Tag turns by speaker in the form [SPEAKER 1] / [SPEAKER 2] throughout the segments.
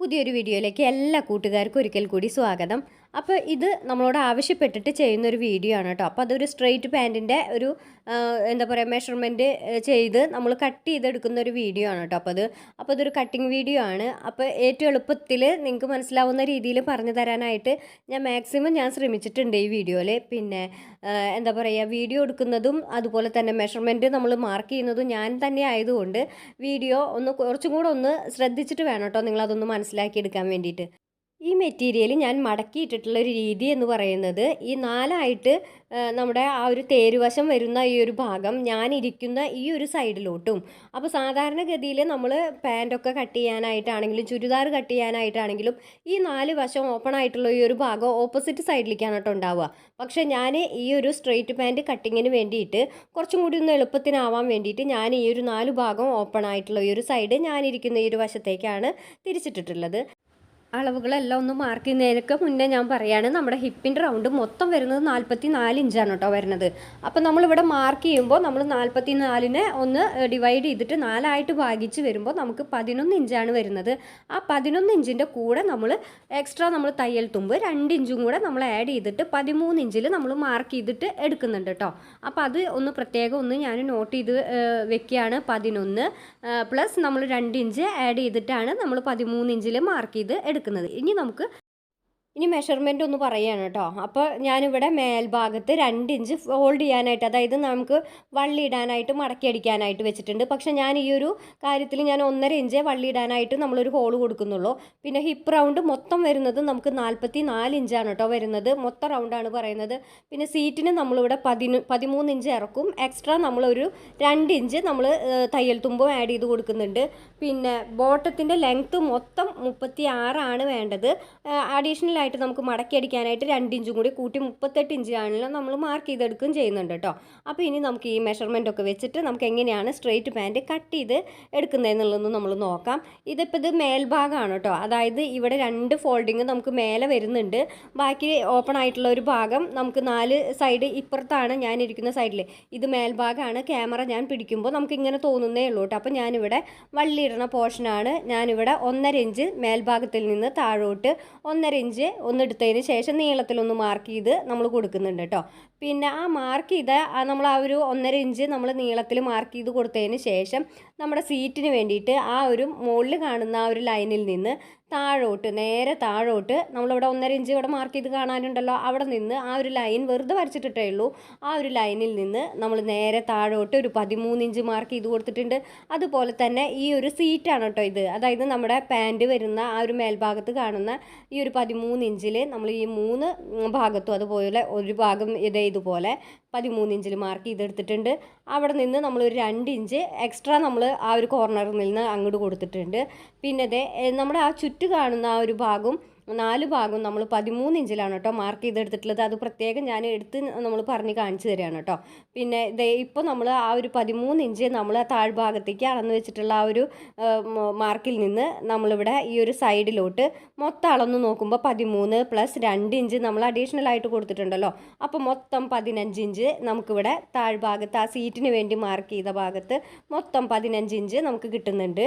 [SPEAKER 1] പുതിയൊരു വീഡിയോയിലേക്ക് എല്ലാ കൂട്ടുകാർക്കും ഒരിക്കൽ കൂടി സ്വാഗതം. അപ്പോൾ ഇത് നമ്മളോട് ആവശ്യപ്പെട്ടിട്ട് ചെയ്യുന്ന ഒരു വീഡിയോ ആണ് കേട്ടോ അപ്പോൾ അതൊരു സ്ട്രെയിറ്റ് പാന്റിന്റെ ഒരു എന്താ പറയുക മെഷർമെന്റ് ചെയ്ത് നമ്മൾ കട്ട് ചെയ്തെടുക്കുന്ന ഒരു വീഡിയോ ആണ് കേട്ടോ അപ്പോൾ അത് അപ്പോൾ അതൊരു കട്ടിങ് വീഡിയോ ആണ്. അപ്പോൾ ഏറ്റവും എളുപ്പത്തിൽ നിങ്ങൾക്ക് മനസ്സിലാവുന്ന രീതിയിൽ പറഞ്ഞു തരാനായിട്ട് ഞാൻ മാക്സിമം ഞാൻ ശ്രമിച്ചിട്ടുണ്ട് ഈ വീഡിയോയിൽ പിന്നെ എന്താ പറയുക വീഡിയോ എടുക്കുന്നതും അതുപോലെ തന്നെ മെഷർമെന്റ് നമ്മൾ മാർക്ക് ചെയ്യുന്നതും ഞാൻ തന്നെ ആയതുകൊണ്ട് വീഡിയോ ഒന്ന് കുറച്ചും കൂടെ ഒന്ന് ശ്രദ്ധിച്ചിട്ട് വേണം കേട്ടോ നിങ്ങളതൊന്ന് മനസ്സിലാക്കിയെടുക്കാൻ വേണ്ടിയിട്ട്. ഈ മെറ്റീരിയൽ ഞാൻ മടക്കിയിട്ടിട്ടുള്ള ഒരു രീതി എന്ന് പറയുന്നത് ഈ നാലായിട്ട് നമ്മുടെ ആ ഒരു തേരുവശം വരുന്ന ഈ ഒരു ഭാഗം ഞാനിരിക്കുന്ന ഈ ഒരു സൈഡിലോട്ടും അപ്പോൾ സാധാരണഗതിയിൽ നമ്മൾ പാന്റൊക്കെ കട്ട് ചെയ്യാനായിട്ടാണെങ്കിലും ചുരിദാർ കട്ട് ചെയ്യാനായിട്ടാണെങ്കിലും ഈ നാല് വശം ഓപ്പൺ ആയിട്ടുള്ള ഈ ഒരു ഭാഗം ഓപ്പോസിറ്റ് സൈഡിലേക്കാണ് കേട്ടോ ഉണ്ടാവുക. പക്ഷേ ഞാൻ ഈ ഒരു സ്ട്രെയിറ്റ് പാന്റ് കട്ടിങ്ങിന് വേണ്ടിയിട്ട് കുറച്ചും കൂടി ഒന്ന് എളുപ്പത്തിനാവാൻ വേണ്ടിയിട്ട് ഞാൻ ഈ ഒരു നാല് ഭാഗം ഓപ്പൺ ആയിട്ടുള്ള ഈ ഒരു സൈഡ് ഞാനിരിക്കുന്ന ഈ ഒരു വശത്തേക്കാണ് തിരിച്ചിട്ടിട്ടുള്ളത്. അളവുകളെല്ലാം ഒന്ന് മാർക്ക് ചെയ്യുന്നതിനൊക്കെ മുന്നേ ഞാൻ പറയുകയാണ് നമ്മുടെ ഹിപ്പിന്റെ റൗണ്ട് മൊത്തം വരുന്നത് നാൽപ്പത്തി നാല് ഇഞ്ചാണ് കേട്ടോ വരുന്നത്. അപ്പോൾ നമ്മളിവിടെ മാർക്ക് ചെയ്യുമ്പോൾ നമ്മൾ നാൽപ്പത്തി നാലിനെ ഒന്ന് ഡിവൈഡ് ചെയ്തിട്ട് നാലായിട്ട് ഭാഗിച്ച് വരുമ്പോൾ നമുക്ക് പതിനൊന്ന് ഇഞ്ചാണ് വരുന്നത്. ആ പതിനൊന്ന് ഇഞ്ചിന്റെ കൂടെ നമ്മൾ എക്സ്ട്രാ നമ്മൾ തയ്യൽ തുമ്പ് രണ്ട് ഇഞ്ചും കൂടെ നമ്മൾ ആഡ് ചെയ്തിട്ട് പതിമൂന്ന് ഇഞ്ചിൽ നമ്മൾ മാർക്ക് ചെയ്തിട്ട് എടുക്കുന്നുണ്ട് കേട്ടോ അപ്പോൾ അത് ഒന്ന് പ്രത്യേകം ഒന്ന് ഞാൻ നോട്ട് ചെയ്ത് വെക്കുകയാണ് പതിനൊന്ന് പ്ലസ് നമ്മൾ രണ്ട് ഇഞ്ച് ആഡ് ചെയ്തിട്ടാണ് നമ്മൾ പതിമൂന്ന് ഇഞ്ചിൽ മാർക്ക് ചെയ്ത് എടുക്കുന്നത്. ഇനി നമുക്ക് ഇനി മെഷർമെന്റ് ഒന്ന് പറയുകയാണ് കേട്ടോ അപ്പോൾ ഞാനിവിടെ മേൽഭാഗത്ത് രണ്ട് ഇഞ്ച് ഫോൾഡ് ചെയ്യാനായിട്ട് അതായത് നമുക്ക് വള്ളി ഇടാനായിട്ട് മടക്കി അടിക്കാനായിട്ട് വെച്ചിട്ടുണ്ട്. പക്ഷേ ഞാൻ ഈ ഒരു കാര്യത്തിൽ ഞാൻ ഒന്നര ഇഞ്ച് വള്ളി ഇടാനായിട്ട് നമ്മളൊരു ഹോൾ കൊടുക്കുന്നുള്ളൂ. പിന്നെ ഹിപ്പ് റൗണ്ട് മൊത്തം വരുന്നത് നമുക്ക് നാൽപ്പത്തി നാല് ഇഞ്ചാണ് കേട്ടോ വരുന്നത്. മൊത്തം റൗണ്ടാണ് പറയുന്നത്. പിന്നെ സീറ്റിന് നമ്മളിവിടെ പതിനു പതിമൂന്ന് ഇഞ്ച് ഇറക്കും. എക്സ്ട്രാ നമ്മളൊരു രണ്ട് ഇഞ്ച് നമ്മൾ തയ്യൽ തുമ്പും ആഡ് ചെയ്ത് കൊടുക്കുന്നുണ്ട്. പിന്നെ ബോട്ടത്തിന്റെ ലെങ്ത്ത് മൊത്തം മുപ്പത്തി ആറാണ് വേണ്ടത് അഡീഷണൽ ആയിട്ട് നമുക്ക് മടക്കി അടിക്കാനായിട്ട് രണ്ട് ഇഞ്ചും കൂടി കൂട്ടി മുപ്പത്തെട്ട് ഇഞ്ചാണല്ലോ നമ്മൾ മാർക്ക് ചെയ്തെടുക്കുകയും ചെയ്യുന്നുണ്ട് കേട്ടോ. അപ്പോൾ ഇനി നമുക്ക് ഈ മെഷർമെന്റ് ഒക്കെ വെച്ചിട്ട് നമുക്ക് എങ്ങനെയാണ് സ്ട്രെയിറ്റ് പാന്റ് കട്ട് ചെയ്ത് എടുക്കുന്നതെന്നുള്ളതൊന്ന് നമ്മൾ നോക്കാം. ഇതിപ്പോൾ ഇത് മേൽഭാഗമാണ് കേട്ടോ. അതായത് ഇവിടെ രണ്ട് ഫോൾഡിങ് നമുക്ക് മേലെ വരുന്നുണ്ട്. ബാക്കി ഓപ്പൺ ആയിട്ടുള്ള ഒരു ഭാഗം നമുക്ക് നാല് സൈഡ് ഇപ്പുറത്താണ് ഞാൻ ഇരിക്കുന്ന സൈഡിൽ ഇത് മേൽഭാഗമാണ്. ക്യാമറ ഞാൻ പിടിക്കുമ്പോൾ നമുക്ക് ഇങ്ങനെ തോന്നുന്നേ ഉള്ളൂ കേട്ടോ. അപ്പോൾ ഞാനിവിടെ വള്ളിയിടുന്ന പോർഷനാണ് ഞാനിവിടെ ഒന്നര ഇഞ്ച് മേൽഭാഗത്തിൽ നിന്ന് താഴോട്ട് ഒന്നര ഇഞ്ച് ഒന്ന് എടുത്തതിന് ശേഷം നീളത്തിലൊന്ന് മാർക്ക് ചെയ്ത് നമ്മൾ കൊടുക്കുന്നുണ്ട് കേട്ടോ പിന്നെ ആ മാർക്ക് ചെയ്ത നമ്മൾ ആ ഒരു ഒന്നര ഇഞ്ച് നമ്മൾ നീളത്തിൽ മാർക്ക് ചെയ്ത് കൊടുത്തതിന് ശേഷം നമ്മുടെ സീറ്റിന് വേണ്ടിയിട്ട് ആ ഒരു മുകളിൽ കാണുന്ന ആ ഒരു ലൈനിൽ നിന്ന് താഴോട്ട് നേരെ താഴോട്ട് നമ്മളിവിടെ ഒന്നര ഇഞ്ച് ഇവിടെ മാർക്ക് ചെയ്ത് കാണാനുണ്ടല്ലോ. അവിടെ നിന്ന് ആ ഒരു ലൈൻ വെറുതെ വരച്ചിട്ടിട്ടേ ഉള്ളൂ. ആ ഒരു ലൈനിൽ നിന്ന് നമ്മൾ നേരെ താഴോട്ട് ഒരു പതിമൂന്ന് ഇഞ്ച് മാർക്ക് ചെയ്ത് കൊടുത്തിട്ടുണ്ട്. അതുപോലെ തന്നെ ഈ ഒരു സീറ്റാണ് കേട്ടോ ഇത്. അതായത് നമ്മുടെ പാന്റ് വരുന്ന ആ ഒരു മേൽഭാഗത്ത് കാണുന്ന ഈ ഒരു പതിമൂന്ന് ഇഞ്ചിൽ നമ്മൾ ഈ മൂന്ന് ഭാഗത്തും അതുപോലെ ഒരു ഭാഗം ഇതേ ഇതുപോലെ പതിമൂന്ന് ഇഞ്ചിൽ മാർക്ക് ചെയ്തെടുത്തിട്ടുണ്ട് അവിടെ നിന്ന് നമ്മൾ ഒരു രണ്ട് ഇഞ്ച് എക്സ്ട്രാ നമ്മൾ ആ ഒരു കോർണറിൽ നിന്ന് അങ്ങോട്ട് കൊടുത്തിട്ടുണ്ട്. പിന്നെ നമ്മുടെ ആ ചുറ്റ് കാണുന്ന ആ ഒരു ഭാഗം നാല് ഭാഗം നമ്മൾ പതിമൂന്ന് ഇഞ്ചിലാണ് കേട്ടോ മാർക്ക് ചെയ്തെടുത്തിട്ടുള്ളത്. അത് പ്രത്യേകം ഞാൻ എടുത്ത് നമ്മൾ പറഞ്ഞ് കാണിച്ചു തരികയാണ് കേട്ടോ. പിന്നെ ദേ ഇപ്പോൾ നമ്മൾ ആ ഒരു പതിമൂന്ന് ഇഞ്ച് നമ്മൾ താഴ്ഭാഗത്തേക്ക് അളന്ന് വെച്ചിട്ടുള്ള ആ ഒരു മാർക്കിൽ നിന്ന് നമ്മളിവിടെ ഈ ഒരു സൈഡിലോട്ട് മൊത്തം അളന്ന് നോക്കുമ്പോൾ പതിമൂന്ന് പ്ലസ് രണ്ട് ഇഞ്ച് നമ്മൾ അഡീഷണൽ ആയിട്ട് കൊടുത്തിട്ടുണ്ടല്ലോ. അപ്പോൾ മൊത്തം പതിനഞ്ച് ഇഞ്ച് നമുക്കിവിടെ താഴ്ഭാഗത്ത് ആ സീറ്റിന് വേണ്ടി മാർക്ക് ചെയ്ത ഭാഗത്ത് മൊത്തം പതിനഞ്ച് ഇഞ്ച് നമുക്ക് കിട്ടുന്നുണ്ട്.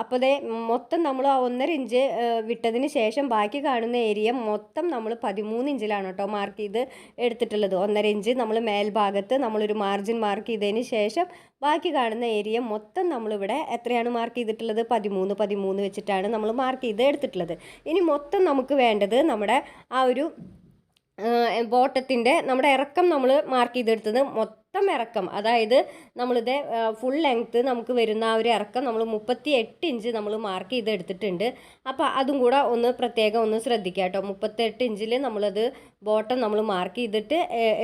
[SPEAKER 1] അപ്പോൾ ദേ മൊത്തം നമ്മൾ ആ ഒന്നര ഇഞ്ച് വിട്ടതിന് ശേഷം ബാക്കി കാണുന്ന ഏരിയ മൊത്തം നമ്മൾ പതിമൂന്ന് ഇഞ്ചിലാണ് കേട്ടോ മാർക്ക് ചെയ്ത് എടുത്തിട്ടുള്ളത്. ഒന്നര ഇഞ്ച് നമ്മൾ മേൽഭാഗത്ത് നമ്മളൊരു മാർജിൻ മാർക്ക് ചെയ്തതിന് ശേഷം ബാക്കി കാണുന്ന ഏരിയ മൊത്തം നമ്മളിവിടെ എത്രയാണ് മാർക്ക് ചെയ്തിട്ടുള്ളത്? പതിമൂന്ന് പതിമൂന്ന് വെച്ചിട്ടാണ് നമ്മൾ മാർക്ക് ചെയ്ത് എടുത്തിട്ടുള്ളത്. ഇനി മൊത്തം നമുക്ക് വേണ്ടത് നമ്മുടെ ആ ഒരു ബോട്ടത്തിന്റെ നമ്മുടെ ഇറക്കം നമ്മൾ മാർക്ക് ചെയ്തെടുത്തത് മൊത്തം ഇറക്കം അതായത് നമ്മളിത് ഫുൾ ലെങ്ത്ത് നമുക്ക് വരുന്ന ആ ഒരു ഇറക്കം നമ്മൾ മുപ്പത്തി എട്ട് ഇഞ്ച് നമ്മൾ മാർക്ക് ചെയ്ത് എടുത്തിട്ടുണ്ട്. അപ്പോൾ അതും കൂടെ ഒന്ന് പ്രത്യേകം ഒന്ന് ശ്രദ്ധിക്കുക കേട്ടോ മുപ്പത്തെട്ട് ഇഞ്ചിൽ നമ്മളത് ബോട്ടം നമ്മൾ മാർക്ക് ചെയ്തിട്ട്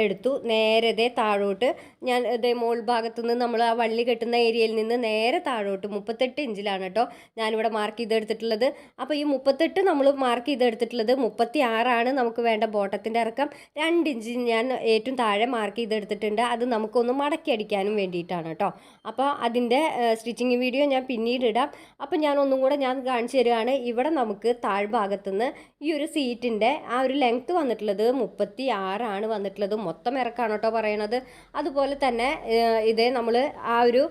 [SPEAKER 1] എടുത്തു. നേരെ താഴോട്ട് ഞാൻ ഇതേ മോൾ ഭാഗത്തു നിന്ന് നമ്മൾ ആ വള്ളി കെട്ടുന്ന ഏരിയയിൽ നിന്ന് നേരെ താഴോട്ട് മുപ്പത്തെട്ട് ഇഞ്ചിലാണ് കേട്ടോ ഞാനിവിടെ മാർക്ക് ചെയ്തെടുത്തിട്ടുള്ളത് അപ്പോൾ ഈ മുപ്പത്തെട്ട് നമ്മൾ മാർക്ക് ചെയ്തെടുത്തിട്ടുള്ളത് മുപ്പത്തി ആറാണ് നമുക്ക് വേണ്ട ബോട്ടത്തിന്റെ ഇറക്കം. രണ്ട് ഇഞ്ച് ഞാൻ ഏറ്റവും താഴെ മാർക്ക് ചെയ്തെടുത്തിട്ടുണ്ട് അത് നമുക്കൊന്ന് മടക്കി അടിക്കാനും വേണ്ടിയിട്ടാണ് കേട്ടോ. അപ്പോൾ അതിന്റെ സ്റ്റിച്ചിങ് വീഡിയോ ഞാൻ പിന്നീട് ഇടാം അപ്പോൾ ഞാൻ ഒന്നും കൂടെ ഞാൻ കാണിച്ചു തരികയാണ്. ഇവിടെ നമുക്ക് താഴ്ഭാഗത്തുനിന്ന് ഈ ഒരു സീറ്റിന്റെ ആ ഒരു ലെങ്ത്ത് വന്നിട്ടുള്ളത് മുപ്പത്തി ആറാണ് വന്നിട്ടുള്ളത്. മൊത്തം ഇറക്കാണ് കേട്ടോ പറയണത്. അതുപോലെ തന്നെ ഇതേ നമ്മൾ ആ ഒരു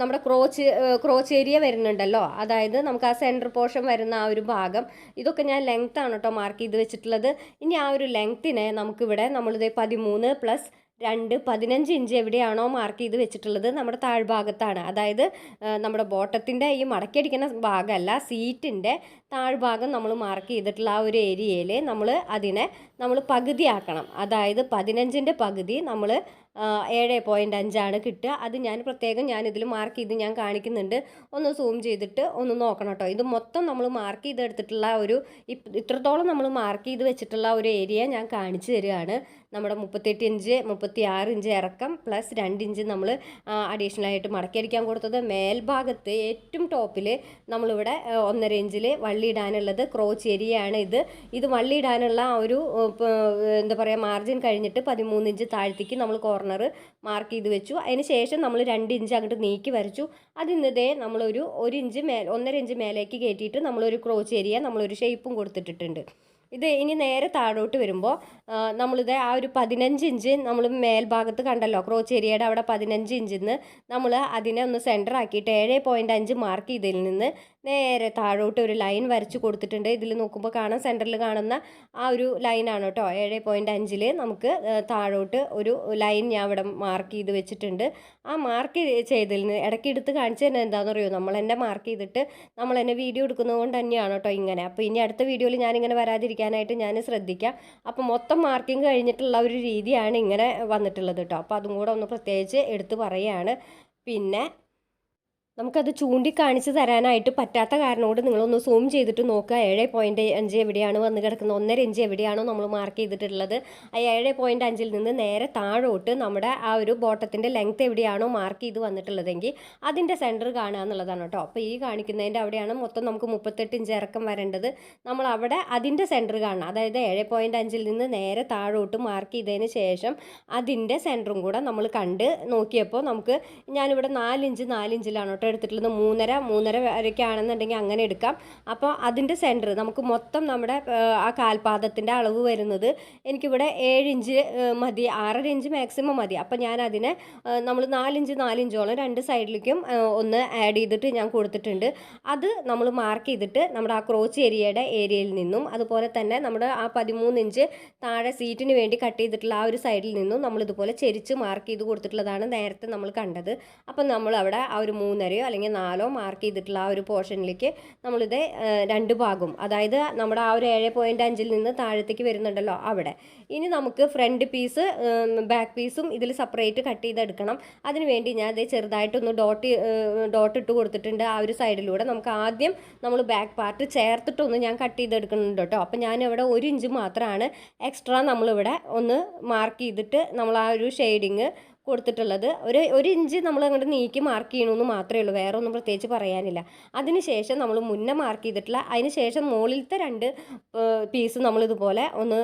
[SPEAKER 1] നമ്മുടെ ക്രോച്ച് ക്രോച്ച് ഏരിയ വരുന്നുണ്ടല്ലോ. അതായത് നമുക്ക് ആ സെന്റർ പോർഷൻ വരുന്ന ആ ഒരു ഭാഗം. ഇതൊക്കെ ഞാൻ ലെങ്ത്താണ് കേട്ടോ മാർക്ക് ചെയ്ത് വെച്ചിട്ടുള്ളത്. ഇനി ആ ഒരു ലെങ്ത്തിനെ നമുക്കിവിടെ നമ്മളിത് പതിമൂന്ന് പ്ലസ് രണ്ട് പതിനഞ്ച് ഇഞ്ച് എവിടെയാണോ മാർക്ക് ചെയ്ത് വെച്ചിട്ടുള്ളത് നമ്മുടെ താഴ്ഭാഗത്താണ്. അതായത് നമ്മുടെ ബോട്ടത്തിന്റെ ഈ മടക്കിയടിക്കുന്ന ഭാഗമല്ല സീറ്റിന്റെ താഴ്ഭാഗം നമ്മൾ മാർക്ക് ചെയ്തിട്ടുള്ള ആ ഒരു ഏരിയയിൽ നമ്മൾ അതിനെ നമ്മൾ പകുതിയാക്കണം. അതായത് പതിനഞ്ചിന്റെ പകുതി നമ്മൾ ഏഴ് പോയിന്റ് അഞ്ചാണ് കിട്ടുക. അത് ഞാൻ പ്രത്യേകം ഞാൻ ഇതിൽ മാർക്ക് ചെയ്ത് ഞാൻ കാണിക്കുന്നുണ്ട്. ഒന്ന് സൂം ചെയ്തിട്ട് ഒന്ന് നോക്കണം കേട്ടോ. ഇത് മൊത്തം നമ്മൾ മാർക്ക് ചെയ്തെടുത്തിട്ടുള്ള ഒരു ഇത്രത്തോളം നമ്മൾ മാർക്ക് ചെയ്ത് വെച്ചിട്ടുള്ള ഒരു ഏരിയ ഞാൻ കാണിച്ചു തരികയാണ്. നമ്മുടെ മുപ്പത്തെട്ട് ഇഞ്ച് മുപ്പത്തി ആറ് ഇഞ്ച് ഇറക്കം പ്ലസ് രണ്ട് ഇഞ്ച് നമ്മൾ അഡീഷണൽ ആയിട്ട് മടക്കി അടിക്കാൻ കൊടുത്തത്. മേൽഭാഗത്ത് ഏറ്റവും ടോപ്പിൽ നമ്മളിവിടെ ഒന്നര ഇഞ്ചിൽ വള്ളി ഇടാനുള്ളത് ക്രോച്ച് ഏരിയയാണ് ഇത്. ഇത് വള്ളി ഇടാനുള്ള ആ ഒരു എന്താ പറയുക മാർജിൻ കഴിഞ്ഞിട്ട് പതിമൂന്ന് ഇഞ്ച് താഴ്ത്തിക്ക് നമ്മൾ കോർണർ മാർക്ക് ചെയ്ത് വെച്ചു. അതിന് ശേഷം നമ്മൾ രണ്ട് ഇഞ്ച് അങ്ങോട്ട് നീക്കി വരച്ചു. അതിന്നതേ നമ്മളൊരു ഒരു ഇഞ്ച് മേ ഒന്നര ഇഞ്ച് മേലേക്ക് കയറ്റിയിട്ട് നമ്മളൊരു ക്രോച്ച് ഏരിയ നമ്മളൊരു ഷേപ്പും കൊടുത്തിട്ടിട്ടുണ്ട്. ഇത് ഇനി നേരെ താഴോട്ട് വരുമ്പോൾ നമ്മളിത് ആ ഒരു പതിനഞ്ച് ഇഞ്ച് നമ്മൾ മേൽഭാഗത്ത് കണ്ടല്ലോ ക്രോച്ച് ഏരിയയുടെ അവിടെ പതിനഞ്ച് ഇഞ്ചിൽ നിന്ന് നമ്മൾ അതിനെ ഒന്ന് സെന്റർ ആക്കിയിട്ട് ഏഴ് പോയിന്റ് അഞ്ച് മാർക്ക് ചെയ്തതിൽ നിന്ന് നേരെ താഴോട്ട് ഒരു ലൈൻ വരച്ച് കൊടുത്തിട്ടുണ്ട്. ഇതിൽ നോക്കുമ്പോൾ കാണാം സെന്ററിൽ കാണുന്ന ആ ഒരു ലൈനാണ് കേട്ടോ. ഏഴ് പോയിന്റ് അഞ്ചിൽ നമുക്ക് താഴോട്ട് ഒരു ലൈൻ ഞാൻ ഇവിടെ മാർക്ക് ചെയ്ത് വെച്ചിട്ടുണ്ട്. ആ മാർക്ക് ചെയ്തതിൽ നിന്ന് ഇടയ്ക്ക് എടുത്ത് കാണിച്ചു തന്നെ എന്താണെന്ന് അറിയോ നമ്മൾ തന്നെ മാർക്ക് ചെയ്തിട്ട് നമ്മൾ എന്നെ വീഡിയോ എടുക്കുന്നത് കൊണ്ട് തന്നെയാണ് കേട്ടോ ഇങ്ങനെ. അപ്പോൾ ഇനി അടുത്ത വീഡിയോയിൽ ഞാനിങ്ങനെ വരാതിരിക്കാനായിട്ട് ഞാൻ ശ്രദ്ധിക്കാം. അപ്പോൾ മൊത്തം മാർക്കിംഗ് കഴിഞ്ഞിട്ടുള്ള ഒരു രീതിയാണ് ഇങ്ങനെ വന്നിട്ടുള്ളത് കേട്ടോ. അപ്പോൾ അതും കൂടെ ഒന്ന് പ്രത്യേകിച്ച് എടുത്ത് പറയുകയാണ് പിന്നെ നമുക്കത് ചൂണ്ടിക്കാണിച്ച് തരാനായിട്ട് പറ്റാത്ത കാരണോട് നിങ്ങളൊന്ന് സൂം ചെയ്തിട്ട് നോക്കുക. ഏഴ് പോയിന്റ് അഞ്ച് എവിടെയാണ് വന്ന് കിടക്കുന്നത്? ഒന്നര ഇഞ്ച് എവിടെയാണോ നമ്മൾ മാർക്ക് ചെയ്തിട്ടുള്ളത്. ആ ഏഴ് പോയിന്റ് അഞ്ചിൽ നിന്ന് നേരെ താഴോട്ട് നമ്മുടെ ആ ഒരു ബോട്ടത്തിന്റെ ലെങ്ത് എവിടെയാണോ മാർക്ക് ചെയ്ത് വന്നിട്ടുള്ളതെങ്കിൽ അതിന്റെ സെന്റർ കാണുക എന്നുള്ളതാണ് കേട്ടോ. അപ്പോൾ ഈ കാണിക്കുന്നതിന്റെ അവിടെയാണ് മൊത്തം നമുക്ക് മുപ്പത്തെട്ട് ഇഞ്ച് ഇറക്കം വരേണ്ടത്. നമ്മൾ അവിടെ അതിന്റെ സെന്റർ കാണണം അതായത് ഏഴ് പോയിന്റ് അഞ്ചിൽ നിന്ന് നേരെ താഴോട്ട് മാർക്ക് ചെയ്തതിന് ശേഷം അതിന്റെ സെന്ററും കൂടെ നമ്മൾ കണ്ട് നോക്കിയപ്പോൾ നമുക്ക് ഞാനിവിടെ നാലിഞ്ച് നാലിഞ്ചിലാണ് കേട്ടോ എടുത്തിട്ടുള്ളത് മൂന്നര മൂന്നര വരയ്ക്കാണെന്നുണ്ടെങ്കിൽ അങ്ങനെ എടുക്കാം. അപ്പോൾ അതിന്റെ സെന്റർ നമുക്ക് മൊത്തം നമ്മുടെ ആ, കാൽപാദത്തിന്റെ അളവ് വരുന്നത് എനിക്കിവിടെ ഏഴ് ഇഞ്ച് മതി ആറര ഇഞ്ച് മാക്സിമം മതി. അപ്പോൾ ഞാൻ അതിനെ നമ്മൾ നാലിഞ്ച് നാലിഞ്ചോളം രണ്ട് സൈഡിലേക്കും ഒന്ന് ആഡ് ചെയ്തിട്ട് ഞാൻ കൊടുത്തിട്ടുണ്ട്. അത് നമ്മൾ മാർക്ക് ചെയ്തിട്ട് നമ്മുടെ ആ ക്രോച്ച് ഏരിയയുടെ ഏരിയയിൽ നിന്നും അതുപോലെ തന്നെ നമ്മുടെ ആ പതിമൂന്ന് ഇഞ്ച് താഴെ സീറ്റിന് വേണ്ടി കട്ട് ചെയ്തിട്ടുള്ള ആ ഒരു സൈഡിൽ നിന്നും നമ്മൾ ഇതുപോലെ ചെരിച്ച് മാർക്ക് ചെയ്ത് കൊടുത്തിട്ടുള്ളതാണ് നേരത്തെ നമ്മൾ കണ്ടത്. അപ്പം നമ്മൾ അവിടെ ആ ഒരു മൂന്നരയോ അല്ലെങ്കിൽ നാലോ മാർക്ക് ചെയ്തിട്ടുള്ള ആ ഒരു പോർഷനിലേക്ക് നമ്മളിത് രണ്ട് ഭാഗം. അതായത് നമ്മുടെ ആ ഒരു ഏഴ് പോയിന്റ് അഞ്ചിൽ നിന്ന് താഴത്തേക്ക് വരുന്നുണ്ടല്ലോ അവിടെ. ഇനി നമുക്ക് ഫ്രണ്ട് പീസ് ബാക്ക് പീസും ഇതിൽ സെപ്പറേറ്റ് കട്ട് ചെയ്തെടുക്കണം. അതിന് വേണ്ടി ഞാൻ ഇത് ചെറുതായിട്ടൊന്ന് ഡോട്ട് ഡോട്ട് ഇട്ട് കൊടുത്തിട്ടുണ്ട് ആ ഒരു സൈഡിലൂടെ നമുക്ക് ആദ്യം നമ്മൾ ബാക്ക് പാർട്ട് ചേർത്തിട്ടൊന്ന് ഞാൻ കട്ട് ചെയ്തെടുക്കുന്നുണ്ട് കേട്ടോ. അപ്പോൾ ഞാനിവിടെ ഒരു ഇഞ്ച് മാത്രമാണ് എക്സ്ട്രാ നമ്മളിവിടെ ഒന്ന് മാർക്ക് ചെയ്തിട്ട് നമ്മൾ ആ ഒരു ഷെയ്ഡിങ് കൊടുത്തിട്ടുള്ളത്. ഒരു ഒരു ഇഞ്ച് നമ്മൾ അങ്ങോട്ട് നീക്കി മാർക്ക് ചെയ്യണമെന്ന് മാത്രമേ ഉള്ളൂ. വേറെ ഒന്നും പ്രത്യേകിച്ച് പറയാനില്ല. അതിന് ശേഷം നമ്മൾ മുന്നേ മാർക്ക് ചെയ്തിട്ടുള്ള അതിന് ശേഷം മുകളിലത്തെ രണ്ട് പീസ് നമ്മളിതുപോലെ ഒന്ന്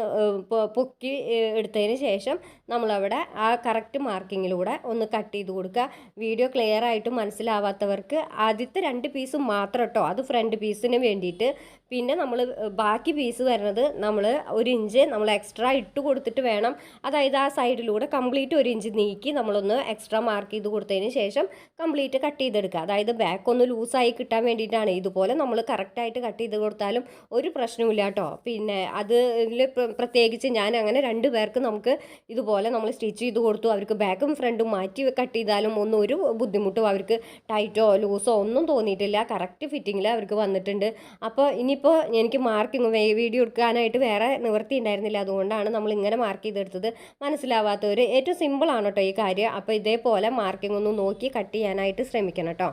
[SPEAKER 1] പൊക്കി എടുത്തതിന് ശേഷം നമ്മളവിടെ ആ കറക്റ്റ് മാർക്കിങ്ങിലൂടെ ഒന്ന് കട്ട് ചെയ്ത് കൊടുക്കുക. വീഡിയോ ക്ലിയർ ആയിട്ട് മനസ്സിലാവാത്തവർക്ക് ആദ്യത്തെ രണ്ട് പീസ് മാത്രം കേട്ടോ അത് ഫ്രണ്ട് പീസിന് വേണ്ടിയിട്ട് പിന്നെ നമ്മൾ ബാക്കി പീസ് വരുന്നത് നമ്മൾ ഒരു ഇഞ്ച് നമ്മൾ എക്സ്ട്രാ ഇട്ട് കൊടുത്തിട്ട് വേണം. അതായത് ആ സൈഡിലൂടെ കംപ്ലീറ്റ് ഒരു ഇഞ്ച് നീക്കി നമ്മളൊന്ന് എക്സ്ട്രാ മാർക്ക് ചെയ്ത് കൊടുത്തതിന് ശേഷം കംപ്ലീറ്റ് കട്ട് ചെയ്തെടുക്കുക. അതായത് ബാക്ക് ഒന്ന് ലൂസായി കിട്ടാൻ വേണ്ടിയിട്ടാണ് ഇതുപോലെ നമ്മൾ കറക്റ്റായിട്ട് കട്ട് ചെയ്ത് കൊടുത്താലും ഒരു പ്രശ്നവുമില്ല കേട്ടോ പിന്നെ അത് ഇതിൽ പ്രത്യേകിച്ച് ഞാൻ അങ്ങനെ രണ്ട് പേർക്ക് നമുക്ക് ഇതുപോലെ നമ്മൾ സ്റ്റിച്ച് ചെയ്ത് കൊടുത്തു. അവർക്ക് ബാക്കും ഫ്രണ്ടും മാറ്റി കട്ട് ചെയ്താലും ഒന്നും ഒരു ബുദ്ധിമുട്ടും അവർക്ക് ടൈറ്റോ ലൂസോ ഒന്നും തോന്നിയിട്ടില്ല. കറക്റ്റ് ഫിറ്റിങ്ങിൽ അവർക്ക് വന്നിട്ടുണ്ട്. അപ്പോൾ ഇനിയിപ്പോൾ എനിക്ക് മാർക്കിങ് വീഡിയോ എടുക്കാനായിട്ട് വേറെ നിവൃത്തി ഉണ്ടായിരുന്നില്ല. അതുകൊണ്ടാണ് നമ്മൾ ഇങ്ങനെ മാർക്ക് ചെയ്തെടുത്തത്. മനസ്സിലാവാത്തവർ ഏറ്റവും സിമ്പിളാണ് കേട്ടോ ഈ കാര്യം. അപ്പോൾ ഇതേപോലെ മാർക്കിംഗ് ഒന്ന് നോക്കി കട്ട് ചെയ്യാനായിട്ട് ശ്രമിക്കണം കേട്ടോ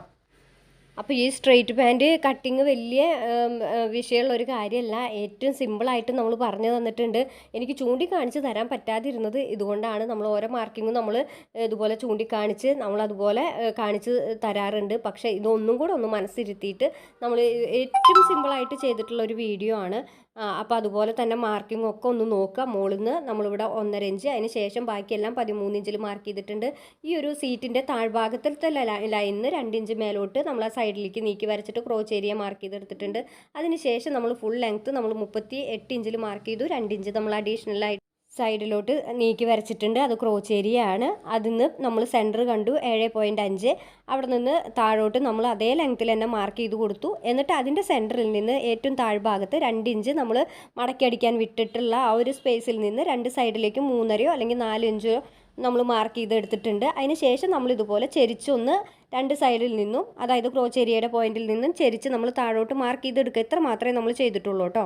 [SPEAKER 1] അപ്പോൾ ഈ സ്ട്രെയിറ്റ് പാന്റ് കട്ടിങ് വലിയ വിഷയമുള്ള ഒരു കാര്യമല്ല. ഏറ്റവും സിമ്പിളായിട്ട് നമ്മൾ പറഞ്ഞു തന്നിട്ടുണ്ട്. എനിക്ക് ചൂണ്ടിക്കാണിച്ച് തരാൻ പറ്റാതിരുന്നത് ഇതുകൊണ്ടാണ്. നമ്മൾ ഓരോ മാർക്കിങ്ങും നമ്മൾ ഇതുപോലെ ചൂണ്ടിക്കാണിച്ച് നമ്മൾ അതുപോലെ കാണിച്ച് തരാറുണ്ട്. പക്ഷേ ഇതൊന്നും കൂടെ ഒന്ന് മനസ്സിരുത്തിയിട്ട് നമ്മൾ ഏറ്റവും സിമ്പിളായിട്ട് ചെയ്തിട്ടുള്ള ഒരു വീഡിയോ ആണ്. അപ്പോൾ അതുപോലെ തന്നെ മാർക്കിംഗ് ഒക്കെ ഒന്ന് നോക്കുക. മുകളിൽ നിന്ന് നമ്മളിവിടെ ഒന്നര ഇഞ്ച് അതിന് ശേഷം ബാക്കിയെല്ലാം പതിമൂന്ന് ഇഞ്ചിൽ മാർക്ക് ചെയ്തിട്ടുണ്ട്. ഈ ഒരു സീറ്റിന്റെ താഴ്ഭാഗത്തിലത്തെ ലൈനിന്ന് രണ്ട് ഇഞ്ച് മേലോട്ട് നമ്മൾ ആ സൈഡിലേക്ക് നീക്കി വരച്ചിട്ട് ക്രോച്ച് ഏരിയ മാർക്ക് ചെയ്തെടുത്തിട്ടുണ്ട്. അതിന് ശേഷം നമ്മൾ ഫുൾ ലെങ്ത്ത് നമ്മൾ മുപ്പത്തി എട്ട് ഇഞ്ചിൽ മാർക്ക് ചെയ്തു രണ്ട് ഇഞ്ച് നമ്മൾ അഡീഷണൽ ആയിട്ട് സൈഡിലോട്ട് നീക്കി വരച്ചിട്ടുണ്ട്. അത് ക്രോച്ച് ഏരിയ ആണ് അതിന്ന് നമ്മൾ സെന്റർ കണ്ടു. ഏഴ് പോയിന്റ് അഞ്ച്. അവിടെ നിന്ന് താഴോട്ട് നമ്മൾ അതേ ലെങ്ത്തിൽ തന്നെ മാർക്ക് ചെയ്ത് കൊടുത്തു. എന്നിട്ട് അതിന്റെ സെന്ററിൽ നിന്ന് ഏറ്റവും താഴ്ഭാഗത്ത് രണ്ട് ഇഞ്ച് നമ്മൾ മടക്കി അടിക്കാൻ വിട്ടിട്ടുള്ള ആ ഒരു സ്പേസിൽ നിന്ന് രണ്ട് സൈഡിലേക്ക് മൂന്നരയോ അല്ലെങ്കിൽ നാല് ഇഞ്ചോ നമ്മൾ മാർക്ക് ചെയ്ത് എടുത്തിട്ടുണ്ട്. അതിന് ശേഷം നമ്മൾ ഇതുപോലെ ചെരിച്ചൊന്ന് രണ്ട് സൈഡിൽ നിന്നും അതായത് ക്രോച്ച് ഏരിയയുടെ പോയിന്റിൽ നിന്നും ചെരിച്ച് നമ്മൾ താഴോട്ട് മാർക്ക് ചെയ്തെടുക്കുക. ഇത്ര മാത്രമേ നമ്മൾ ചെയ്തിട്ടുള്ളൂ കേട്ടോ.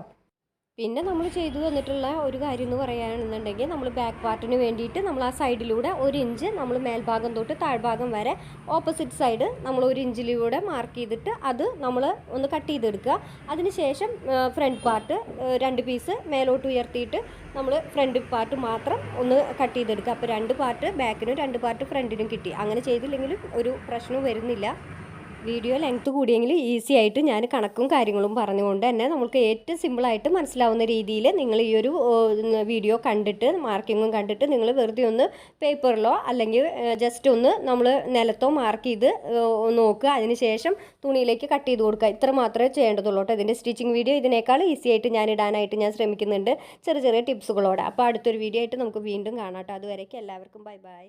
[SPEAKER 1] പിന്നെ നമ്മൾ ചെയ്തു തന്നിട്ടുള്ള ഒരു കാര്യം എന്ന് പറയുകയാണെന്നുണ്ടെങ്കിൽ നമ്മൾ ബാക്ക് പാർട്ടിന് വേണ്ടിയിട്ട് നമ്മൾ ആ സൈഡിലൂടെ ഒരു ഇഞ്ച് നമ്മൾ മേൽഭാഗം തൊട്ട് താഴ്ഭാഗം വരെ ഓപ്പോസിറ്റ് സൈഡ് നമ്മൾ ഒരു ഇഞ്ചിലൂടെ മാർക്ക് ചെയ്തിട്ട് അത് നമ്മൾ ഒന്ന് കട്ട് ചെയ്തെടുക്കുക. അതിനുശേഷം ഫ്രണ്ട് പാർട്ട് രണ്ട് പീസ് മേലോട്ട് ഉയർത്തിയിട്ട് നമ്മൾ ഫ്രണ്ട് പാർട്ട് മാത്രം ഒന്ന് കട്ട് ചെയ്തെടുക്കുക. അപ്പോൾ രണ്ട് പാർട്ട് ബാക്കിനും രണ്ട് പാർട്ട് ഫ്രണ്ടിനും കിട്ടി. അങ്ങനെ ചെയ്തില്ലെങ്കിലും ഒരു പ്രശ്നവും വരുന്നില്ല. വീഡിയോ ലെങ്ത്ത് കൂടിയെങ്കിൽ ഈസി ആയിട്ട് ഞാൻ കണക്കും കാര്യങ്ങളും പറഞ്ഞുകൊണ്ട് തന്നെ നമുക്ക് ഏറ്റവും സിമ്പിളായിട്ട് മനസ്സിലാവുന്ന രീതിയിൽ നിങ്ങൾ ഈ ഒരു വീഡിയോ കണ്ടിട്ട് മാർക്കിങ്ങും കണ്ടിട്ട് നിങ്ങൾ വെറുതെ ഒന്ന് പേപ്പറിലോ അല്ലെങ്കിൽ ജസ്റ്റ് ഒന്ന് നമ്മൾ നിലത്തോ മാർക്ക് ചെയ്ത് നോക്കുക. അതിനുശേഷം തുണിയിലേക്ക് കട്ട് ചെയ്ത് കൊടുക്കുക. ഇത്ര മാത്രമേ ചെയ്യേണ്ടതുള്ളൂ കേട്ടോ. ഇതിന്റെ സ്റ്റിച്ചിങ് വീഡിയോ ഇതിനേക്കാൾ ഈസി ആയിട്ട് ഞാൻ ഇടാനായിട്ട് ഞാൻ ശ്രമിക്കുന്നുണ്ട്. ചെറിയ ചെറിയ ടിപ്സുകളോടെ അപ്പോൾ അടുത്തൊരു വീഡിയോ ആയിട്ട് നമുക്ക് വീണ്ടും കാണാം കേട്ടോ. അതുവരേക്കും എല്ലാവർക്കും ബൈ ബൈ